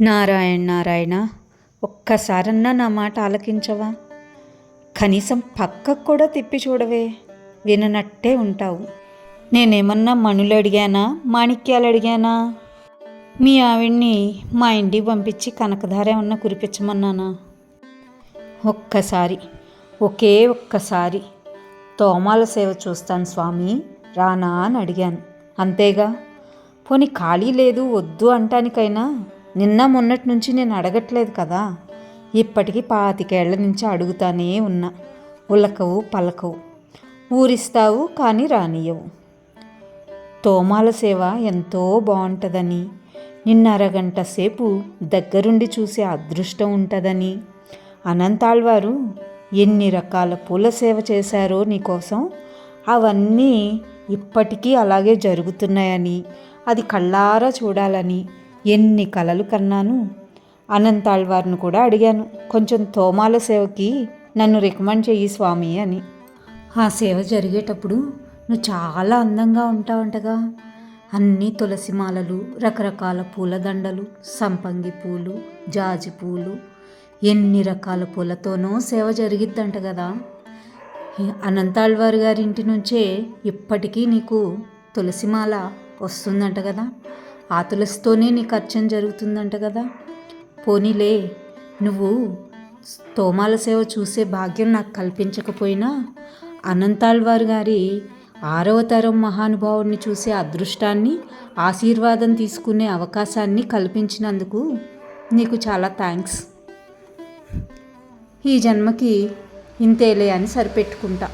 నారాయణ నారాయణ ఒక్కసారన్నా నా మాట ఆలకించవా? కనీసం పక్కకు కూడా తిప్పి చూడవే విననట్టే ఉంటావు. నేనేమన్నా మణులు అడిగానా మాణిక్యాలు అడిగానా? మీ ఆవిడ్ని మా ఇంటికి పంపించి కనకధార ఏమన్నా కురిపించమన్నానా? ఒక్కసారి ఒకే ఒక్కసారి తోమాల సేవ చూస్తాను స్వామి రానా అని అడిగాను. అంతేగా? పోనీ ఖాళీ లేదు వద్దు అంటానికైనా? నిన్న మొన్నటి నుంచి నేను అడగట్లేదు కదా. ఇప్పటికీ పాతికేళ్ళ నుంచి అడుగుతానే ఉన్నా. ఉలకవు పలకవు. ఊరిస్తావు కానీ రానియవు తోమాల సేవ ఎంతో బాగుంటుందని నిన్న అరగంట సేపు దగ్గరుండి చూసే అదృష్టం ఉంటుందని. అనంతాళ్వారు ఎన్ని రకాల పూల సేవ చేశారో నీకోసం? అవన్నీ ఇప్పటికీ అలాగే జరుగుతున్నాయని అది కళ్ళారా చూడాలని ఎన్ని కలలు కన్నాను? అనంతాళ్వారిని కూడా అడిగాను. కొంచెం తోమాల సేవకి నన్ను రికమెండ్ చెయ్యి స్వామి అని. ఆ సేవ జరిగేటప్పుడు నువ్వు చాలా అందంగా ఉంటావంటగా. అన్ని తులసి మాలలు రకరకాల పూలదండలు సంపంగి పూలు జాజి పూలు ఎన్ని రకాల పూలతోనో సేవ జరిగిద్దంట కదా అనంతాళ్వారి గారి ఇంటి నుంచే ఇప్పటికీ నీకు తులసిమాల వస్తుందంట కదా ఆ తులసితోనే నీకు అర్చన జరుగుతుందంట కదా. పోనీలే నువ్వు తోమాల సేవ చూసే భాగ్యం నాకు కల్పించకపోయినా అనంతాళ్వారు గారి ఆరవ తరం మహానుభావుడిని చూసే అదృష్టాన్ని ఆశీర్వాదం తీసుకునే అవకాశాన్ని కల్పించినందుకు నీకు చాలా థ్యాంక్స్. ఈ జన్మకి ఇంతేలే అని సరిపెట్టుకుంటా.